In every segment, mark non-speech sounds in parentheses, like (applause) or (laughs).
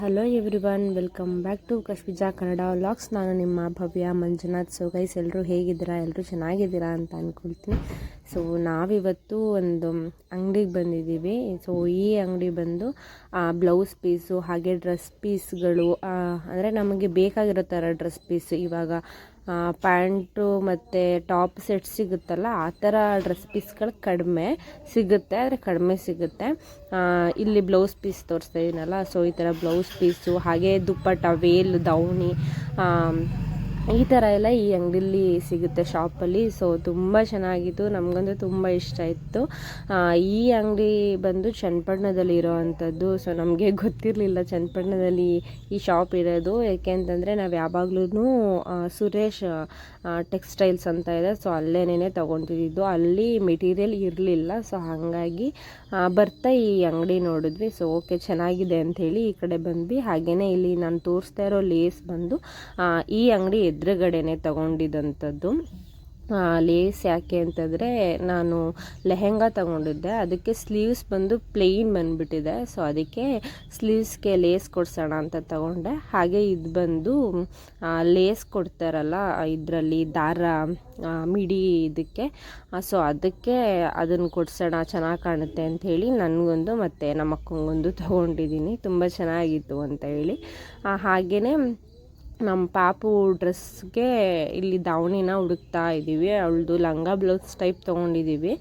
Hello everyone welcome back to Kashvija Kannada vlogs ನಾನು ನಿಮ್ಮ ಭವ್ಯ Manjunath. So guys ಎಲ್ಲರೂ ಹೇಗಿದ್ದೀರಾ? ಎಲ್ಲರೂ ಚೆನ್ನಾಗಿದ್ದೀರಾ ಅಂತ ಅಂದ್ಕೊಳ್ತೀನಿ ಸೊ ನಾವಿವತ್ತು ಒಂದು ಅಂಗಡಿಗೆ ಬಂದಿದ್ದೀವಿ. ಸೊ ಈ ಅಂಗಡಿ ಬಂದು ಬ್ಲೌಸ್ ಪೀಸು ಹಾಗೆ ಡ್ರೆಸ್ ಪೀಸ್ಗಳು ಅಂದರೆ ನಮಗೆ ಬೇಕಾಗಿರೋ ಥರ ಡ್ರೆಸ್ ಪೀಸ್ ಇವಾಗ ಪ್ಯಾಂಟು ಮತ್ತು ಟಾಪ್ ಸೆಟ್ ಸಿಗುತ್ತಲ್ಲ, ಆ ಥರ ಡ್ರೆಸ್ ಪೀಸ್ಗಳು ಕಡಿಮೆ ಸಿಗುತ್ತೆ, ಆದರೆ ಕಡಿಮೆ ಸಿಗುತ್ತೆ. ಇಲ್ಲಿ ಬ್ಲೌಸ್ ಪೀಸ್ ತೋರಿಸ್ತಾ ಇದ್ದೀನಲ್ಲ ಸೊ ಈ ಥರ ಬ್ಲೌಸ್ ಪೀಸು, ಹಾಗೆ ದುಪ್ಪಟ್ಟ, ವೇಲ್ ದವಣಿ ಈ ಥರ ಎಲ್ಲ ಈ ಅಂಗಡಿಲಿ ಸಿಗುತ್ತೆ ಶಾಪಲ್ಲಿ. ಸೊ ತುಂಬ ಚೆನ್ನಾಗಿತ್ತು. ನಮಗಂತೂ ತುಂಬ ಇಷ್ಟ ಇತ್ತು ಈ ಅಂಗಡಿ ಬಂದು ಚನ್ನಪಟ್ಟಣದಲ್ಲಿ ಇರೋ ಅಂಥದ್ದು. ಸೊ ನಮಗೆ (laughs) ಗೊತ್ತಿರಲಿಲ್ಲ ಚನ್ನಪಟ್ಟಣದಲ್ಲಿ ಈ ಶಾಪ್ ಇರೋದು. ಯಾಕೆಂತಂದರೆ ನಾವು ಯಾವಾಗ್ಲೂ ಸುರೇಶ್ ಟೆಕ್ಸ್ಟೈಲ್ಸ್ ಅಂತ ಇದೆ. ಸೊ ಅಲ್ಲೇನೇ ತೊಗೊತಿದ್ದು ಅಲ್ಲಿ ಮೆಟೀರಿಯಲ್ ಇರಲಿಲ್ಲ. ಸೊ ಹಾಗಾಗಿ ಬರ್ತಾ ಈ ಅಂಗಡಿ ನೋಡಿದ್ವಿ. ಸೊ ಓಕೆ, ಚೆನ್ನಾಗಿದೆ ಅಂಥೇಳಿ ಈ ಕಡೆ ಬಂದ್ವಿ. ಹಾಗೆಯೇ ಇಲ್ಲಿ ನಾನು ತೋರಿಸ್ತಾ ಇರೋ ಲೇಸ್ ಬಂದು ಈ ಅಂಗಡಿ ಎದುರುಗಡೆನೆ ತಗೊಂಡಿದ್ದಂಥದ್ದು ಲೇಸ್ ಯಾಕೆ ಅಂತಂದರೆ ನಾನು ಲೆಹೆಂಗಾ ತಗೊಂಡಿದ್ದೆ. ಅದಕ್ಕೆ ಸ್ಲೀವ್ಸ್ ಬಂದು ಪ್ಲೇನ್ ಬಂದುಬಿಟ್ಟಿದೆ. ಸೊ ಅದಕ್ಕೆ ಸ್ಲೀವ್ಸ್ಗೆ ಲೇಸ್ ಕೊಡ್ಸೋಣ ಅಂತ ತಗೊಂಡೆ. ಹಾಗೆ ಇದು ಬಂದು ಲೇಸ್ ಕೊಡ್ತಾರಲ್ಲ, ಇದರಲ್ಲಿ ದಾರ ಮಿಡಿ ಇದಕ್ಕೆ. ಸೊ ಅದಕ್ಕೆ ಅದನ್ನು ಕೊಡ್ಸೋಣ, ಚೆನ್ನಾಗಿ ಕಾಣುತ್ತೆ ಅಂತ ಹೇಳಿ ನನಗೊಂದು ಮತ್ತು ನಮ್ಮ ಅಕ್ಕಂಗೊಂದು ತೊಗೊಂಡಿದ್ದೀನಿ. ತುಂಬ ಚೆನ್ನಾಗಿತ್ತು ಅಂತ ಹೇಳಿ. ಹಾಗೆಯೇ ನಮ್ಮ ಪಾಪು ಡ್ರೆಸ್ಗೆ ಇಲ್ಲಿ ದಾವಣಿನ ಹುಡುಕ್ತಾ ಇದ್ದೀವಿ. ಅವಳದು ಲಂಗ ಬ್ಲೌಸ್ ಟೈಪ್ ತೊಗೊಂಡಿದ್ದೀವಿ.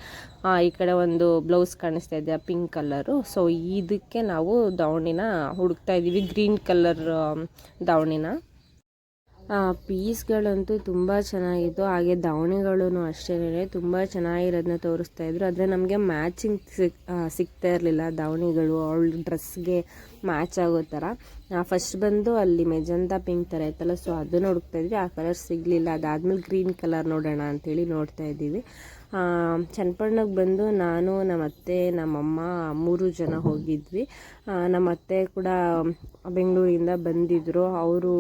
ಈ ಕಡೆ ಒಂದು ಬ್ಲೌಸ್ ಕಾಣಿಸ್ತಾ ಇದೆ, ಪಿಂಕ್ ಕಲರು. ಸೊ, ಇದಕ್ಕೆ ನಾವು ದಾವಣಿನ ಹುಡುಕ್ತಾ ಇದ್ದೀವಿ, ಗ್ರೀನ್ ಕಲರ್ ದಾವಣಿನ. ಪೀಸ್ಗಳಂತೂ ತುಂಬ ಚೆನ್ನಾಗಿತ್ತು. ಹಾಗೆ ದಾವಣಿಗಳೂ ಅಷ್ಟೇ ತುಂಬ ಚೆನ್ನಾಗಿರೋದನ್ನ ತೋರಿಸ್ತಾ ಇದ್ರು. ಆದರೆ ನಮಗೆ ಮ್ಯಾಚಿಂಗ್ ಸಿಕ್ ಸಿಗ್ತಾ ಇರಲಿಲ್ಲ. ದಾವಣಿಗಳು ಅವಳ ಡ್ರೆಸ್ಗೆ ಮ್ಯಾಚ್ ಆಗೋ ಥರ ಫಸ್ಟ್ ಬಂದು ಅಲ್ಲಿ ಮೆಜಂತಾ ಪಿಂಕ್ ಥರ ಇತ್ತಲ್ಲ ಸೊ ಅದನ್ನು ಹುಡುಕ್ತಾ ಇದ್ವಿ. ಆ ಕಲರ್ ಸಿಗಲಿಲ್ಲ. ಅದಾದ್ಮೇಲೆ ಗ್ರೀನ್ ಕಲರ್ ನೋಡೋಣ ಅಂಥೇಳಿ ನೋಡ್ತಾ ಇದ್ದೀವಿ. ಚನ್ನಪಣ್ಣಗೆ ಬಂದು ನಾನು ನಮ್ಮ ಅತ್ತೆ ನಮ್ಮಮ್ಮ ಮೂರು ಜನ ಹೋಗಿದ್ವಿ. ನಮ್ಮ ಅತ್ತೆ ಕೂಡ, ಬೆಂಗಳೂರಿಂದ ಬಂದಿದ್ದರು ಅವರು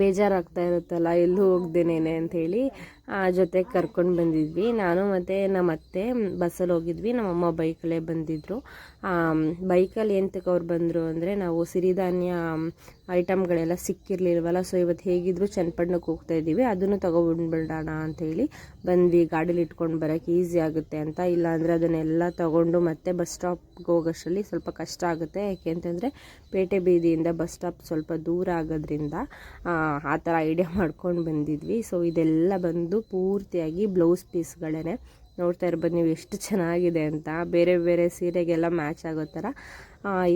ಬೇಜಾರಾಗ್ತಾ ಇರುತ್ತಲ್ಲ, ಎಲ್ಲೂ ಹೋಗ್ದೇನೇನೆ ಅಂಥೇಳಿ ಜೊತೆ ಕರ್ಕೊಂಡು ಬಂದಿದ್ವಿ. ನಾನು ಮತ್ತು ನಮ್ಮ ಅತ್ತೆ ಬಸ್ಸಲ್ಲಿ ಹೋಗಿದ್ವಿ. ನಮ್ಮಮ್ಮ ಬೈಕಲ್ಲೇ ಬಂದಿದ್ದರು ಬೈಕಲ್ಲಿ ಎಂತಕ್ಕೆ ಅವ್ರು ಬಂದರು ಅಂದರೆ ನಾವು ಸಿರಿಧಾನ್ಯ ಐಟಮ್ಗಳೆಲ್ಲ ಸಿಕ್ಕಿರಲಿಲ್ವಲ್ಲ ಸೊ ಇವತ್ತು ಹೇಗಿದ್ರು ಚನ್ನಪಟ್ಟಣಕ್ಕೆ ಹೋಗ್ತಾ ಇದ್ದೀವಿ. ಅದನ್ನು ತೊಗೊಬಂದ್ಬಿಡೋಣ ಅಂಥೇಳಿ ಬಂದ್ವಿ. ಗಾಡೀಲಿ ಇಟ್ಕೊಂಡು ಬರೋಕ್ಕೆ ಈಸಿ ಆಗುತ್ತೆ ಅಂತ. ಇಲ್ಲಾಂದರೆ ಅದನ್ನೆಲ್ಲ ತೊಗೊಂಡು ಮತ್ತೆ ಬಸ್ ಸ್ಟಾಪ್ಗೆ ಹೋಗೋಷ್ಟರಲ್ಲಿ ಸ್ವಲ್ಪ ಕಷ್ಟ ಆಗುತ್ತೆ. ಯಾಕೆ ಅಂತಂದರೆ ಪೇಟೆ ಬೀದಿಯಿಂದ ಬಸ್ ಸ್ಟಾಪ್ ಸ್ವಲ್ಪ ದೂರ ಆಗೋದ್ರಿಂದ, ಆ ಥರ ಐಡಿಯಾ ಮಾಡ್ಕೊಂಡು ಬಂದಿದ್ವಿ. ಸೊ ಇದೆಲ್ಲ ಬಂದು ಪೂರ್ತಿಯಾಗಿ ಬ್ಲೌಸ್ ಪೀಸ್ಗಳೇ ನೋಡ್ತಾ ಇರ್ಬೋದು ನೀವು ಎಷ್ಟು ಚೆನ್ನಾಗಿದೆ ಅಂತ. ಬೇರೆ ಬೇರೆ ಸೀರೆಗೆಲ್ಲ ಮ್ಯಾಚ್ ಆಗೋ ಥರ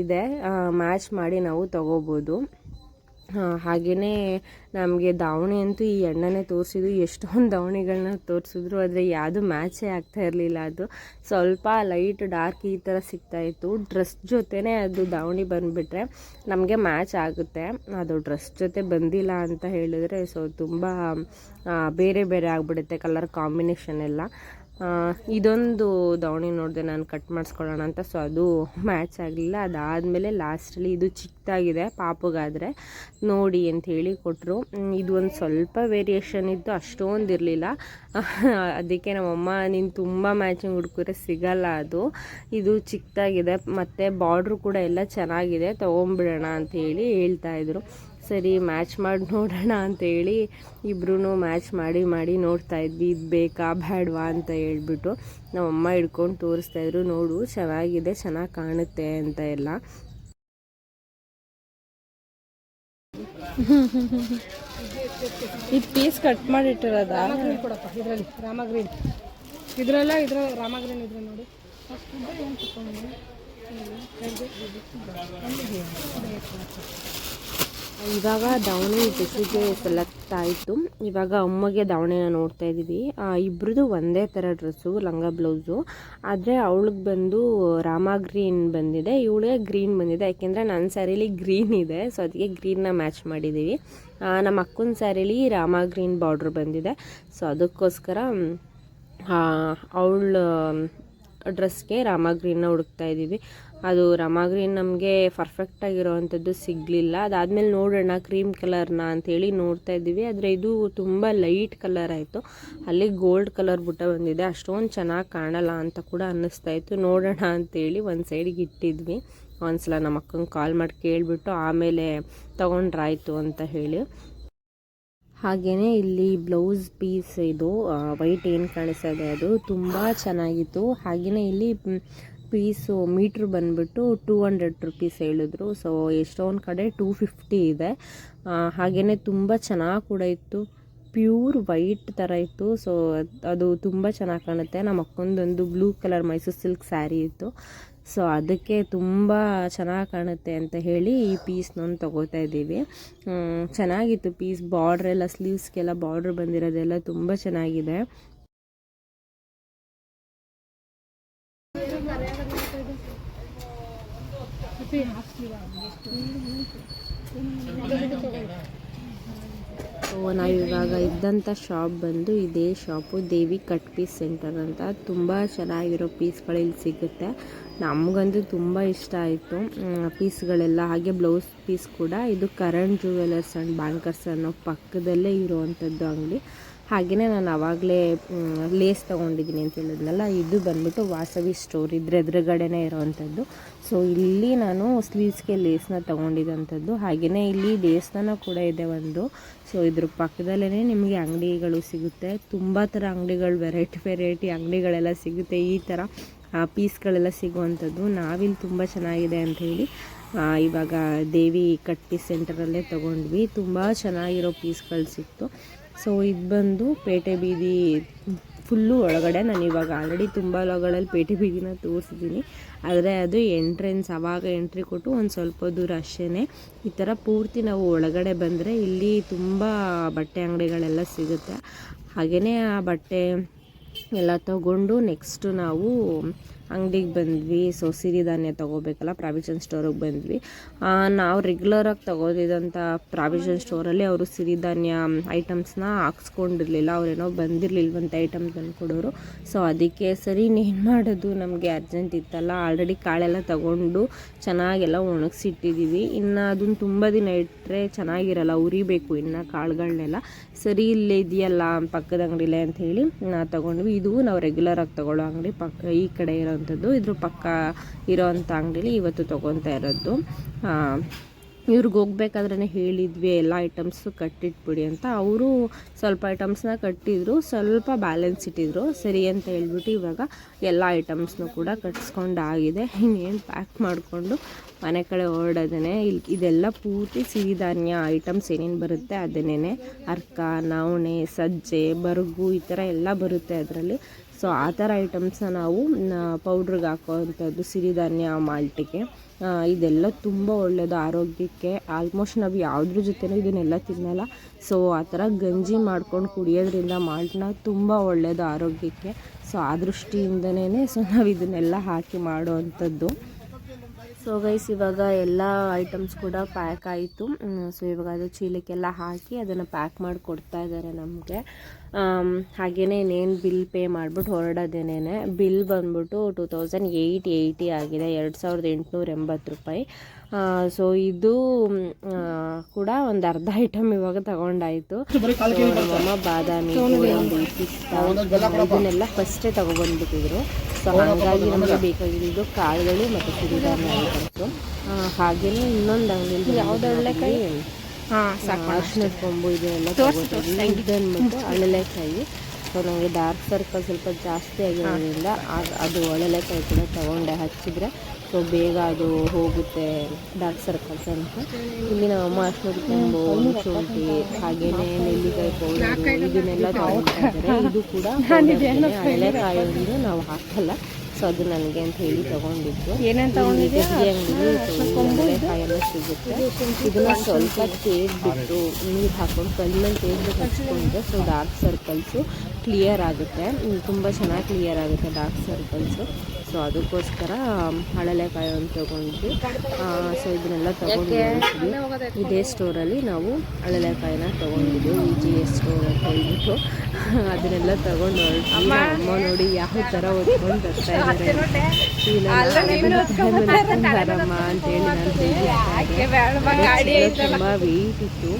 ಇದೆ. ಮ್ಯಾಚ್ ಮಾಡಿ ನಾವು ತಗೋಬೋದು. ಹಾಗೆಯೇ ನಮಗೆ ದಾವಣಿ ಅಂತೂ ಈ ಎಣ್ಣೆನೇ ತೋರಿಸಿದ್ದು, ಎಷ್ಟೊಂದು ದಾವಣಿಗಳನ್ನ ತೋರಿಸಿದ್ರು, ಆದರೆ ಯಾವುದು ಮ್ಯಾಚೇ ಆಗ್ತಾ ಇರಲಿಲ್ಲ ಅದು. ಸ್ವಲ್ಪ ಲೈಟ್, ಡಾರ್ಕ್ ಈ ಥರ ಸಿಗ್ತಾಯಿತ್ತು ಡ್ರೆಸ್ ಜೊತೆನೇ ಅದು ದಾವಣಿ ಬಂದುಬಿಟ್ರೆ ನಮಗೆ ಮ್ಯಾಚ್ ಆಗುತ್ತೆ. ಅದು ಡ್ರೆಸ್ ಜೊತೆ ಬಂದಿಲ್ಲ ಅಂತ ಹೇಳಿದ್ರೆ, ಸೊ ತುಂಬ ಬೇರೆ ಬೇರೆ ಆಗಿಬಿಡುತ್ತೆ ಕಲರ್ ಕಾಂಬಿನೇಷನ್ ಎಲ್ಲ. ಇದೊಂದು ದಾವಣಿ ನೋಡಿದೆ ನಾನು ಕಟ್ ಮಾಡಿಸ್ಕೊಳ್ಳೋಣ ಅಂತ. ಸೊ ಅದು ಮ್ಯಾಚ್ ಆಗಲಿಲ್ಲ ಅದಾದಮೇಲೆ ಲಾಸ್ಟಲ್ಲಿ ಇದು ಚಿಕ್ಕದಾಗಿದೆ ಪಾಪುಗಾದರೆ. ನೋಡಿ ಅಂತ ಹೇಳಿ ಕೊಟ್ಟರು ಇದು ಒಂದು ಸ್ವಲ್ಪ ವೇರಿಯೇಷನ್ ಇತ್ತು ಅಷ್ಟೊಂದು ಇರಲಿಲ್ಲ. (laughs) ಅದಕ್ಕೆ ನಮ್ಮಮ್ಮ, ನೀನು ತುಂಬ ಮ್ಯಾಚಿಂಗ್ ಹುಡುಕಿದ್ರೆ ಸಿಗಲ್ಲ ಅದು. ಇದು ಚಿಕ್ಕದಾಗಿದೆ ಮತ್ತು ಬಾರ್ಡ್ರು ಕೂಡ ಎಲ್ಲ ಚೆನ್ನಾಗಿದೆ. ತೊಗೊಂಬಿಡೋಣ ಅಂತ ಹೇಳಿ ಹೇಳ್ತಾಯಿದ್ರು ಸರಿ ಮ್ಯಾಚ್ ಮಾಡಿ ನೋಡೋಣ ಅಂತೇಳಿ ಇಬ್ರೂ ಮ್ಯಾಚ್ ಮಾಡಿ ಮಾಡಿ ನೋಡ್ತಾ ಇದ್ವಿ. ಇದು ಬೇಕಾ ಬೇಡವಾ ಅಂತ ಹೇಳ್ಬಿಟ್ಟು ನಮ್ಮಮ್ಮ ಹಿಡ್ಕೊಂಡು ತೋರಿಸ್ತಾಯಿದ್ರು ನೋಡು ಚೆನ್ನಾಗಿದೆ ಚೆನ್ನಾಗಿ ಕಾಣುತ್ತೆ ಅಂತ ಎಲ್ಲ. ಇದು ಪೀಸ್ ಕಟ್ ಮಾಡಿಟ್ಟಿರೋದ? ರಾಮಗ್ರೀನ್ ಕೊಡಪ್ಪ ಇದರಲ್ಲಿ ರಾಮಗ್ರೀನ್. ಇದರಲ್ಲ ಇದ್ರ ರಾಮಗ್ರೀನ್ ಇದ್ರೆ ನೋಡಿ. ಇವಾಗ ದಾವಣಿ ಡ್ರೆಸ್ಸಿಗೆ ಸೆಲೆಕ್ಟ್ ಆಯಿತು. ಇವಾಗ ಅಮ್ಮಗೆ ದಾವಣಿನ ನೋಡ್ತಾ ಇದ್ದೀವಿ. ಇಬ್ರದ್ದು ಒಂದೇ ಥರ ಡ್ರೆಸ್ಸು ಲಂಗ ಬ್ಲೌಸು ಆದರೆ ಅವಳಿಗೆ ಬಂದು ರಾಮ ಗ್ರೀನ್ ಬಂದಿದೆ. ಇವಳಿಗೆ ಗ್ರೀನ್ ಬಂದಿದೆ. ಯಾಕೆಂದರೆ ನನ್ನ ಸ್ಯಾರೀಲಿ ಗ್ರೀನ್ ಇದೆ. ಸೊ ಅದಕ್ಕೆ ಗ್ರೀನ್ನ ಮ್ಯಾಚ್ ಮಾಡಿದ್ದೀವಿ ನಮ್ಮ ಅಕ್ಕನ ಸ್ಯಾರೀಲಿ ರಾಮ ಗ್ರೀನ್ ಬಾರ್ಡ್ರ್ ಬಂದಿದೆ. ಸೊ ಅದಕ್ಕೋಸ್ಕರ ಅವಳ ಡ್ರೆಸ್ಗೆ ರಾಮ ಗ್ರೀನ್ನ ಹುಡುಕ್ತಾ ಇದ್ದೀವಿ. ಅದು ರಾಮ ಗ್ರೀನ್ ನಮಗೆ ಪರ್ಫೆಕ್ಟಾಗಿರೋವಂಥದ್ದು ಸಿಗಲಿಲ್ಲ. ಅದಾದಮೇಲೆ ನೋಡೋಣ ಕ್ರೀಮ್ ಕಲರ್ನ ಅಂಥೇಳಿ ನೋಡ್ತಾ ಇದ್ದೀವಿ. ಆದರೆ ಇದು ತುಂಬ ಲೈಟ್ ಕಲರ್ ಆಯಿತು. ಅಲ್ಲಿ ಗೋಲ್ಡ್ ಕಲರ್ ಬುಟ್ಟ ಬಂದಿದೆ. ಅಷ್ಟೊಂದು ಚೆನ್ನಾಗಿ ಕಾಣಲ್ಲ ಅಂತ ಕೂಡ ಅನ್ನಿಸ್ತಾ ಇತ್ತು. ನೋಡೋಣ ಅಂತೇಳಿ ಒಂದು ಸೈಡಿಗೆ ಇಟ್ಟಿದ್ವಿ. ಒಂದ್ಸಲ ನಮ್ಮ ಅಕ್ಕಂಗೆ ಕಾಲ್ ಮಾಡಿ ಕೇಳಿಬಿಟ್ಟು ಆಮೇಲೆ ತೊಗೊಂಡ್ರಾಯ್ತು ಅಂತ ಹೇಳಿ. ಹಾಗೆಯೇ ಇಲ್ಲಿ ಬ್ಲೌಸ್ ಪೀಸ್ ಇದು ವೈಟ್ ಏನು ಕಾಣಿಸ್ತಾ ಇದೆ ಅದು ತುಂಬ ಚೆನ್ನಾಗಿತ್ತು. ಹಾಗೆಯೇ ಇಲ್ಲಿ ಪೀಸು ಮೀಟ್ರ್ ಬಂದುಬಿಟ್ಟು ಟೂ ಹಂಡ್ರೆಡ್ ರುಪೀಸ್ ಹೇಳಿದ್ರು. ಸೊ ಎಷ್ಟೊಂದು ಕಡೆ ಟೂ ಫಿಫ್ಟಿ ಇದೆ. ಹಾಗೆಯೇ ತುಂಬ ಚೆನ್ನಾಗಿ ಕೂಡ ಇತ್ತು. ಪ್ಯೂರ್ ವೈಟ್ ಥರ ಇತ್ತು. ಸೊ ಅದು ತುಂಬ ಚೆನ್ನಾಗಿ ಕಾಣುತ್ತೆ. ನಮ್ಮ ಅಕ್ಕೊಂದೊಂದು blue colour Mysuru silk sari ಇತ್ತು. ಸೊ ಅದಕ್ಕೆ ತುಂಬ ಚೆನ್ನಾಗಿ ಕಾಣುತ್ತೆ ಅಂತ ಹೇಳಿ ಈ ಪೀಸ್ನೊಂದು ತೊಗೋತಾ ಇದ್ದೀವಿ. ಚೆನ್ನಾಗಿತ್ತು ಪೀಸ್ ಬಾರ್ಡ್ರ್ ಎಲ್ಲ ಸ್ಲೀವ್ಸ್ಗೆಲ್ಲ ಬಾರ್ಡ್ರ್ ಬಂದಿರೋದೆಲ್ಲ ತುಂಬ ಚೆನ್ನಾಗಿದೆ. ಸೊ ನಾವು ಇವಾಗ ಇದ್ದಂಥ ಶಾಪ್ ಬಂದು ಇದೇ shop Devi cut piece centre ಅಂತ. ತುಂಬ ಚೆನ್ನಾಗಿರೋ ಪೀಸ್ಗಳು ಇಲ್ಲಿ ಸಿಗುತ್ತೆ. ನಮಗಂತೂ ತುಂಬ ಇಷ್ಟ ಆಯಿತು. ಪೀಸ್ಗಳೆಲ್ಲ ಹಾಗೆ ಬ್ಲೌಸ್ ಪೀಸ್ ಕೂಡ. ಇದು ಕರಣ್ ಜ್ಯುವೆಲರ್ಸ್ ಆ್ಯಂಡ್ ಬ್ಯಾಂಕರ್ಸ್ ಅನ್ನೋ ಪಕ್ಕದಲ್ಲೇ ಇರುವಂಥದ್ದು ಅಂಗಡಿ. ಹಾಗೆಯೇ ನಾನು ಆವಾಗಲೇ ಲೇಸ್ ತೊಗೊಂಡಿದ್ದೀನಿ ಅಂತ ಹೇಳಿದ್ನಲ್ಲ, ಇದು ಬಂದ್ಬಿಟ್ಟು ವಾಸವಿ ಸ್ಟೋರ್ ಇದ್ರ ಎದುರುಗಡೆನೇ ಇರೋವಂಥದ್ದು. ಸೊ ಇಲ್ಲಿ ನಾನು ಸ್ಲೀವ್ಸ್ಗೆ ಲೇಸ್ನ ತೊಗೊಂಡಿದ್ದಂಥದ್ದು ಹಾಗೆಯೇ ಇಲ್ಲಿ ದೇವಸ್ಥಾನ ಕೂಡ ಇದೆ ಒಂದು. ಸೊ ಇದ್ರ ಪಕ್ಕದಲ್ಲೇ ನಿಮಗೆ ಅಂಗಡಿಗಳು ಸಿಗುತ್ತೆ. ತುಂಬ ಥರ ಅಂಗಡಿಗಳು ವೆರೈಟಿ ವೆರೈಟಿ ಅಂಗಡಿಗಳೆಲ್ಲ ಸಿಗುತ್ತೆ. ಈ ಥರ ಪೀಸ್ಗಳೆಲ್ಲ ಸಿಗುವಂಥದ್ದು. ನಾವಿಲ್ಲಿ ತುಂಬ ಚೆನ್ನಾಗಿದೆ ಅಂತ ಹೇಳಿ ಇವಾಗ ದೇವಿ ಕಟ್ಟಿ ಸೆಂಟರಲ್ಲೇ ತೊಗೊಂಡ್ವಿ. ತುಂಬ ಚೆನ್ನಾಗಿರೋ ಪೀಸ್ಗಳು ಸಿಕ್ತು. ಸೊ ಇದು ಬಂದು ಪೇಟೆ ಬೀದಿ ಫುಲ್ಲು ಒಳಗಡೆ. ನಾನು ಇವಾಗ ಆಲ್ರೆಡಿ ತುಂಬ ಲಾಗಳಲ್ಲಿ ಪೇಟೆ ಬೀದಿನ ತೋರಿಸಿದ್ದೀನಿ. ಆದರೆ ಅದು ಎಂಟ್ರೆನ್ಸ್ ಆವಾಗ ಎಂಟ್ರಿ ಕೊಟ್ಟು ಒಂದು ಸ್ವಲ್ಪ ದೂರ ಅಷ್ಟೇ ಈ ಥರ ಪೂರ್ತಿ ನಾವು ಒಳಗಡೆ ಬಂದರೆ ಇಲ್ಲಿ ತುಂಬ ಬಟ್ಟೆ ಅಂಗಡಿಗಳೆಲ್ಲ ಸಿಗುತ್ತೆ. ಹಾಗೆಯೇ ಆ ಬಟ್ಟೆ ಎಲ್ಲ ತಗೊಂಡು ನೆಕ್ಸ್ಟು ನಾವು ಅಂಗಡಿಗೆ ಬಂದ್ವಿ. ಸೊ ಸಿರಿಧಾನ್ಯ ತೊಗೋಬೇಕಲ್ಲ ಪ್ರಾವಿಷನ್ ಸ್ಟೋರಿಗೆ ಬಂದ್ವಿ. ನಾವು ರೆಗ್ಯುಲರಾಗಿ ತೊಗೋದಿದ್ದಂಥ ಪ್ರಾವಿಷನ್ ಸ್ಟೋರಲ್ಲಿ ಅವರು ಸಿರಿಧಾನ್ಯ ಐಟಮ್ಸ್ನ ಹಾಕ್ಸ್ಕೊಂಡಿರಲಿಲ್ಲ. ಅವರೇನೋ ಬಂದಿರಲಿಲ್ವಂಥ ಐಟಮ್ ತಂದುಕೊಡೋರು ಸೊ ಅದಕ್ಕೆ ಸರಿ ಇನ್ನೇನು ಮಾಡೋದು ನಮಗೆ ಅರ್ಜೆಂಟ್ ಇತ್ತಲ್ಲ. ಆಲ್ರೆಡಿ ಕಾಳೆಲ್ಲ ತೊಗೊಂಡು ಚೆನ್ನಾಗೆಲ್ಲ ಒಣಗಿಸಿಟ್ಟಿದ್ದೀವಿ ಇನ್ನು ಅದನ್ನು ತುಂಬ ದಿನ ಇಟ್ಟರೆ ಚೆನ್ನಾಗಿರಲ್ಲ, ಉರಿಬೇಕು ಇನ್ನು ಕಾಳುಗಳನ್ನೆಲ್ಲ ಸರಿ, ಇಲ್ಲೇ ಇದೆಯಲ್ಲ ಪಕ್ಕದ ಅಂಗಡಿಲೇ ಅಂತ ಹೇಳಿ ನಾ ತೊಗೊಂಡ್ವಿ. ಇದು ನಾವು ರೆಗ್ಯುಲರಾಗಿ ತೊಗೊಳ್ಳೋ ಅಂಗಡಿ. ಪಕ್ಕ ಈ ಕಡೆ ಇರೋವಂಥದ್ದು ಇದ್ರ ಪಕ್ಕ ಇರೋವಂಥ ಅಂಗಡಿಲಿ ಇವತ್ತು ತೊಗೊತಾ ಇರೋದು. ಇವ್ರಿಗೆ ಹೋಗ್ಬೇಕಾದ್ರೆ ಹೇಳಿದ್ವಿ, ಎಲ್ಲ ಐಟಮ್ಸು ಕಟ್ಟಿಟ್ಬಿಡಿ ಅಂತ. ಅವರು ಸ್ವಲ್ಪ ಐಟಮ್ಸ್ನ ಕಟ್ಟಿದ್ರು, ಸ್ವಲ್ಪ ಬ್ಯಾಲೆನ್ಸ್ ಇಟ್ಟಿದ್ರು. ಸರಿ ಅಂತ ಹೇಳ್ಬಿಟ್ಟು ಇವಾಗ ಎಲ್ಲ ಐಟಮ್ಸ್ನು ಕೂಡ ಕಟ್ಸ್ಕೊಂಡಾಗಿದೆ. ಇನ್ನೇನು ಪ್ಯಾಕ್ ಮಾಡಿಕೊಂಡು ಮನೆ ಕಡೆ ಹೊರಡೋದೇ ಇಲ್ಲಿ ಇದೆಲ್ಲ ಪೂರ್ತಿ ಸಿರಿಧಾನ್ಯ ಐಟಮ್ಸ್ ಏನೇನು ಬರುತ್ತೆ ಅದನ್ನೇ ಅರ್ಕ, ನವಣೆ, ಸಜ್ಜೆ, ಬರಗು ಈ ಥರ ಎಲ್ಲ ಬರುತ್ತೆ ಅದರಲ್ಲಿ. ಸೊ ಆ ಥರ ಐಟಮ್ಸನ್ನ ನಾವು ಪೌಡ್ರಿಗೆ ಹಾಕೋವಂಥದ್ದು ಸಿರಿಧಾನ್ಯ ಮಾಲ್ಟಿಗೆ ಇದೆಲ್ಲ ತುಂಬ ಒಳ್ಳೆಯದು ಆರೋಗ್ಯಕ್ಕೆ. ಆಲ್ಮೋಸ್ಟ್ ನಾವು ಯಾವುದ್ರ ಜೊತೆನೂ ಇದನ್ನೆಲ್ಲ ತಿನ್ನಲ್ಲ. ಸೊ ಆ ಥರ ಗಂಜಿ ಮಾಡ್ಕೊಂಡು ಕುಡಿಯೋದ್ರಿಂದ ಮಾಲ್ಟ್ನ ತುಂಬ ಒಳ್ಳೆಯದು ಆರೋಗ್ಯಕ್ಕೆ. ಸೊ ಆ ದೃಷ್ಟಿಯಿಂದನೇ ಸೊ ನಾವು ಇದನ್ನೆಲ್ಲ ಹಾಕಿ ಮಾಡೋವಂಥದ್ದು ಸೊ ಗೈಸ್ ಇವಾಗ ಎಲ್ಲ ಐಟಮ್ಸ್ ಕೂಡ ಪ್ಯಾಕ್ ಆಯಿತು. ಸೊ ಇವಾಗ ಅದು ಚೀಲಕ್ಕೆಲ್ಲ ಹಾಕಿ ಅದನ್ನು ಪ್ಯಾಕ್ ಮಾಡಿ ಕೊಡ್ತಾ ಇದ್ದಾರೆ ನಮಗೆ. ಹಾಗೆಯೇ ಇನ್ನೇನು ಬಿಲ್ ಪೇ ಮಾಡಿಬಿಟ್ಟು ಹೊರಡೋದೇನೇ ಬಿಲ್ ಬಂದ್ಬಿಟ್ಟು ಟೂ ತೌಸಂಡ್ ಏಯ್ಟ್ ಏಯ್ಟಿ ಆಗಿದೆ. ಎರಡು ಸಾವಿರದ ಎಂಟುನೂರ ಎಂಬತ್ತು ರೂಪಾಯಿ. ಸೊ ಇದು ಕೂಡ ಒಂದು ಅರ್ಧ ಐಟಮ್ ಇವಾಗ ತಗೊಂಡಾಯಿತು. ನಮ್ಮಮ್ಮ ಬಾದಾಮಿ ಇದನ್ನೆಲ್ಲ ಫಸ್ಟೇ ತಗೊಬಂದ್ಬಿಟ್ಟಿದ್ರು. ಸೊ ಹಾಗಾಗಿ ನಮಗೆ ಬೇಕಾಗಿದ್ದು ಕಾಳುಗಳು ಮತ್ತು ಸಿರಿಧಾನ್ಯ ಐಟಮ್ಸು ಹಾಗೆಯೇ ಇನ್ನೊಂದು ಅಂಗಡಿ ಯಾವ್ದು ಒಳ್ಳೆಕಾಯಿ ಅರ್ಶಿನದ ಕೊಂಬು ಇದನ್ನೆಲ್ಲ ಇದನ್ಬಿಟ್ಟು ಅಳಲೆಕಾಯಿ ಸೊ ನನಗೆ ಡಾರ್ಕ್ ಸರ್ಕಲ್ ಸ್ವಲ್ಪ ಜಾಸ್ತಿ ಆಗಿರೋದ್ರಿಂದ ಅದು ಒಳ್ಳೆಕಾಯಿ ಕೂಡ ತಗೊಂಡೆ. ಹಚ್ಚಿದ್ರೆ ಸೊ ಬೇಗ ಅದು ಹೋಗುತ್ತೆ ಡಾರ್ಕ್ ಸರ್ಕಲ್ಸ್ ಅಂತ. ಇಲ್ಲಿ ನಮ್ಮಮ್ಮ ಅಷ್ಟು ತುಂಬ ಶುಂಠಿ ಹಾಗೇನೆ ನೆಲ್ಲಿಕಾಯಿ ಪೌಡರ್ ಇದನ್ನೆಲ್ಲ ತಗೊಂಡಿದ್ದಾರೆ ಇದು ಕೂಡ ಅಳಲೆಕಾಯಿ ಒಂದು ನಾವು ಹಾಕಲ್ಲ. ಸೊ ಅದು ನನಗೆ ಅಂತ ಹೇಳಿ ತಗೊಂಡಿದ್ದು. ಏನೇನು ಅಂಗಡಿ ಕಾಯೆಲ್ಲ ಸಿಗುತ್ತೆ. ಇದನ್ನ ಸ್ವಲ್ಪ ತೇಗ್ಬಿಟ್ಟು ನೀರು ಹಾಕೊಂಡು ಕಲ್ಲಲ್ಲಿ ತೇಗ್ಬಿಟ್ಟು ಹಚ್ಕೊಂಡ್ರೆ ಸೊ ಡಾರ್ಕ್ ಸರ್ಕಲ್ಸು ಕ್ಲಿಯರ್ ಆಗುತ್ತೆ. ತುಂಬ ಚೆನ್ನಾಗಿ ಕ್ಲಿಯರ್ ಆಗುತ್ತೆ ಡಾರ್ಕ್ ಸರ್ಕಲ್ಸು ಸೊ ಅದಕ್ಕೋಸ್ಕರ ಹಳಲೆಕಾಯಿ ಒಂದು ತೊಗೊಂಡ್ವಿ. ಸೊ ಇದನ್ನೆಲ್ಲ ತೊಗೊಂಡು ಇದೇ ಸ್ಟೋರಲ್ಲಿ ನಾವು ಹಳಲೆಕಾಯಿನ ತೊಗೊಂಡಿದ್ದು. ಈ ಜಿ ಎಸ್ ಸ್ಟೋರ್ ಅಂತ ಹೇಳ್ಬಿಟ್ಟು ಅದನ್ನೆಲ್ಲ ತಗೊಂಡು ಅಮ್ಮ. ನೋಡಿ ಯಾವ ಥರ ಓದ್ಕೊಂಡು ಬರ್ತಾ ಇದ್ದಾರೆ ಅಮ್ಮ ಅಂತೇಳಿ ತುಂಬ ವೆಯ್ಟ್ ಇತ್ತು.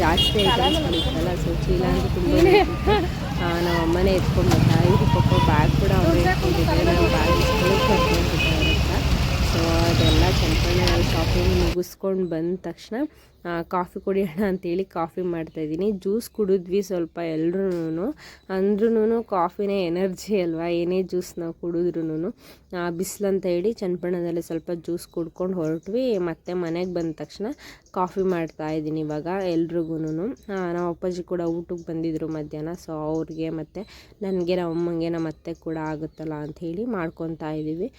ಜಾಸ್ತಿ ಐಟಮ್ಸ್ಗಳಿತ್ತಲ್ಲ ಸೊ ಚೀಲ ಅಂತ ತುಂಬ ನಮ್ಮ ಅಮ್ಮನೇ ಎತ್ಕೊಂಡು ಬರ್ತಾ ಇದು ಪಾಪ ಬ್ಯಾಗ್ ಕೂಡ ಅವ್ರು ಎತ್ಕೊಂಡಿದ್ದಾರೆ ನಾವು ಬ್ಯಾಗ್ ಸೊ ಅದೆಲ್ಲ ಚನ್ನಪಣ್ಣನಲ್ಲಿ ಶಾಪಿಂಗ್ ಮುಗಿಸ್ಕೊಂಡು ಬಂದ ತಕ್ಷಣ ಕಾಫಿ ಕುಡಿಯೋಣ ಅಂತೇಳಿ ಕಾಫಿ ಮಾಡ್ತಾಯಿದ್ದೀನಿ ಜ್ಯೂಸ್ ಕುಡಿದ್ವಿ ಸ್ವಲ್ಪ ಎಲ್ರೂ ಅಂದ್ರೂ ಕಾಫಿನೇ ಎನರ್ಜಿ ಅಲ್ವಾ? ಏನೇ ಜ್ಯೂಸ್ ನಾವು ಕುಡಿದ್ರೂ ಬಿಸಿಲಂತ ಹೇಳಿ ಚನ್ನಪಣ್ಣದಲ್ಲಿ ಸ್ವಲ್ಪ ಜ್ಯೂಸ್ ಕುಡ್ಕೊಂಡು ಹೊರಟ್ವಿ. ಮತ್ತೆ ಮನೆಗೆ ಬಂದ ತಕ್ಷಣ ಕಾಫಿ ಮಾಡ್ತಾ ಇದ್ದೀನಿ ಇವಾಗ ಎಲ್ರಿಗೂ ನಮ್ಮ ಅಪ್ಪಾಜಿ ಕೂಡ ಊಟಕ್ಕೆ ಬಂದಿದ್ದರು ಮಧ್ಯಾಹ್ನ ಸೊ ಅವ್ರಿಗೆ ಮತ್ತು ನನಗೆ ನಮ್ಮ ಅಮ್ಮಂಗೆ ನಮ್ಮ ಅತ್ತೆ ಕೂಡ ಆಗುತ್ತಲ್ಲ ಅಂಥೇಳಿ ಮಾಡ್ಕೊತಾ ಇದ್ದೀವಿ.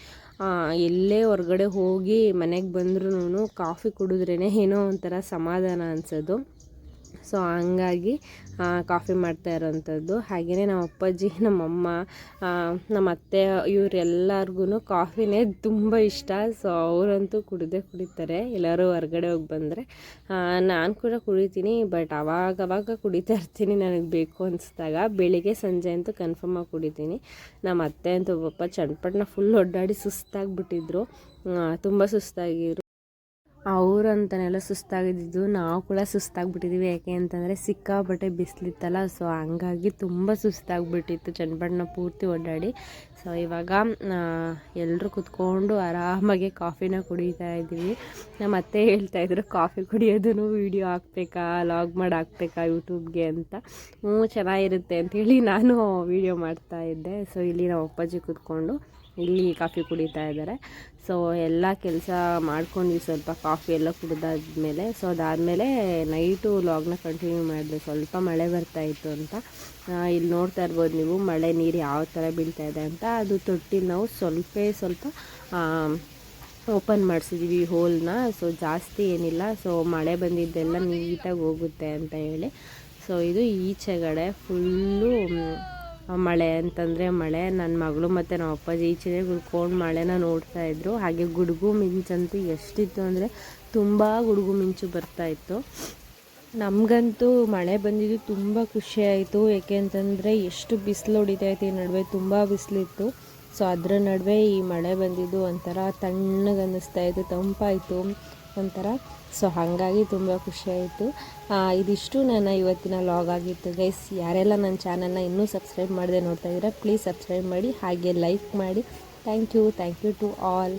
ಎಲ್ಲೇ ಹೊರಗಡೆ ಹೋಗಿ ಮನೆಗೆ ಬಂದ್ರೂ ಕಾಫಿ ಕುಡಿದ್ರೇ ಏನೋ ಒಂಥರ ಸಮಾಧಾನ ಅನಿಸೋದು. ಸೊ ಹಂಗಾಗಿ ಕಾಫಿ ಮಾಡ್ತಾ ಇರೋವಂಥದ್ದು ಹಾಗೆಯೇ ನಮ್ಮ ಅಪ್ಪಾಜಿ, ನಮ್ಮಮ್ಮ ನಮ್ಮ ಅತ್ತೆ ಇವರೆಲ್ಲರಿಗೂ ಕಾಫಿನೇ ತುಂಬ ಇಷ್ಟ. ಸೊ ಅವರಂತೂ ಕುಡಿದೇ ಕುಡಿತಾರೆ. ಎಲ್ಲರೂ ಹೊರಗಡೆ ಹೋಗಿ ಬಂದರೆ ನಾನು ಕೂಡ ಕುಡಿತೀನಿ, ಬಟ್ ಅವಾಗವಾಗ ಅವಾಗ ಕುಡಿತಾ ಇರ್ತೀನಿ. ನನಗೆ ಬೇಕು ಅನಿಸಿದಾಗ ಬೆಳಿಗ್ಗೆ, ಸಂಜೆ ಅಂತೂ ಕನ್ಫರ್ಮಾಗಿ ಕುಡಿತೀನಿ. ನಮ್ಮ ಅತ್ತೆ ಅಂತೂ ಪಾಪ ಚನ್ನಪಟ್ಟಣ ಫುಲ್ ಒಡ್ಡಾಡಿ ಸುಸ್ತಾಗಿಬಿಟ್ಟಿದ್ರು. ತುಂಬ ಸುಸ್ತಾಗಿರು ಅವ್ರಂತನೆಲ್ಲ ಸುಸ್ತಾಗಿದ್ದಿದ್ದು ನಾವು ಕೂಡ ಸುಸ್ತಾಗಿಬಿಟ್ಟಿದ್ದೀವಿ ಯಾಕೆ ಅಂತಂದರೆ ಸಿಕ್ಕಾಪಟ್ಟೆ ಬಿಸಿಲಿತ್ತಲ್ಲ, ಸೊ ಹಂಗಾಗಿ ತುಂಬ ಸುಸ್ತಾಗಿಬಿಟ್ಟಿತ್ತು. ಚನ್ನಪಟ್ಟಣ ಪೂರ್ತಿ ಓಡಾಡಿ ಸೊ ಇವಾಗ ಎಲ್ಲರೂ ಕುತ್ಕೊಂಡು ಆರಾಮಾಗಿ ಕಾಫಿನ ಕುಡಿತಾ ಇದ್ದೀವಿ. ನಮ್ಮ ಅತ್ತೆ ಹೇಳ್ತಾಯಿದ್ರು ಕಾಫಿ ಕುಡಿಯೋದನ್ನು ವೀಡಿಯೋ ಹಾಕ್ಬೇಕಾ, ಲಾಗ್ ಮಾಡಿ ಹಾಕ್ಬೇಕಾ ಯೂಟ್ಯೂಬ್ಗೆ ಅಂತ? ಹ್ಞೂ ಚೆನ್ನಾಗಿರುತ್ತೆ ಅಂಥೇಳಿ ನಾನು ವೀಡಿಯೋ ಮಾಡ್ತಾ ಇದ್ದೆ. ಸೊ ಇಲ್ಲಿ ನಮ್ಮ ಅಪ್ಪಾಜಿ ಕೂತ್ಕೊಂಡು ಇಲ್ಲಿ ಕಾಫಿ ಕುಡಿತಾ ಇದ್ದಾರೆ. ಸೊ ಎಲ್ಲ ಕೆಲಸ ಮಾಡ್ಕೊಂಡ್ವಿ ಸ್ವಲ್ಪ ಕಾಫಿ ಎಲ್ಲ ಕುಡಿದಾದ್ಮೇಲೆ. ಸೊ ಅದಾದಮೇಲೆ ನೈಟು ಲಾಗ್ನ ಕಂಟಿನ್ಯೂ ಮಾಡಿದೆ. ಸ್ವಲ್ಪ ಮಳೆ ಬರ್ತಾ ಇತ್ತು ಅಂತ. ಇಲ್ಲಿ ನೋಡ್ತಾ ಇರ್ಬೋದು ನೀವು, ಮಳೆ ನೀರು ಯಾವ ಥರ ಬೀಳ್ತಾ ಇದೆ ಅಂತ. ಅದು ತೊಟ್ಟಿ ನಾವು ಸ್ವಲ್ಪ ಸ್ವಲ್ಪ ಓಪನ್ ಮಾಡಿಸಿದ್ವಿ ಹೋಲ್ನ ಸೊ ಜಾಸ್ತಿ ಏನಿಲ್ಲ. ಸೊ ಮಳೆ ಬಂದಿದ್ದೆಲ್ಲ ನೀಟಾಗಿ ಹೋಗುತ್ತೆ ಅಂತ ಹೇಳಿ. ಸೊ ಇದು ಈಚೆಗಡೆ ಫುಲ್ಲು ಮಳೆ ಅಂತಂದರೆ ಮಳೆ. ನನ್ನ ಮಗಳು ಮತ್ತು ನಮ್ಮ ಅಪ್ಪಾಜಿ ಈಚೆಗೆ ಕುಡ್ಕೊಂಡು ಮಳೆನ ನೋಡ್ತಾ ಇದ್ರು. ಹಾಗೆ ಗುಡುಗು ಮಿಂಚಂತೂ ಎಷ್ಟಿತ್ತು ಅಂದರೆ ತುಂಬ ಗುಡುಗು ಮಿಂಚು ಬರ್ತಾ ಇತ್ತು. ನಮಗಂತೂ ಮಳೆ ಬಂದಿದ್ದು ತುಂಬ ಖುಷಿಯಾಯಿತು ಏಕೆ ಅಂತಂದರೆ ಎಷ್ಟು ಬಿಸಿಲು ಹೊಡಿತಾ ಇತ್ತು ಈ ನಡುವೆ, ತುಂಬ ಬಿಸಿಲಿತ್ತು ಸೊ ಅದರ ನಡುವೆ ಈ ಮಳೆ ಬಂದಿದ್ದು ಒಂಥರ ತಣ್ಣಗೆ ಅನ್ನಿಸ್ತಾ ಇತ್ತು, ತಂಪಾಯಿತು. ಒಂಥರ. ಸೊ ಹಾಗಾಗಿ ತುಂಬ ಖುಷಿ ಆಯಿತು. ಇದಿಷ್ಟು ನನ್ನ ಇವತ್ತಿನ ಲಾಗ್ ಆಗಿತ್ತು. ಗೈಸ್ ಯಾರೆಲ್ಲ ನನ್ನ ಚಾನಲ್ನ ಇನ್ನೂ ಸಬ್ಸ್ಕ್ರೈಬ್ ಮಾಡದೆ ನೋಡ್ತಾ ಇದ್ದೀರಾ ಪ್ಲೀಸ್ ಸಬ್ಸ್ಕ್ರೈಬ್ ಮಾಡಿ, ಹಾಗೆ ಲೈಕ್ ಮಾಡಿ. Thank you thank you to all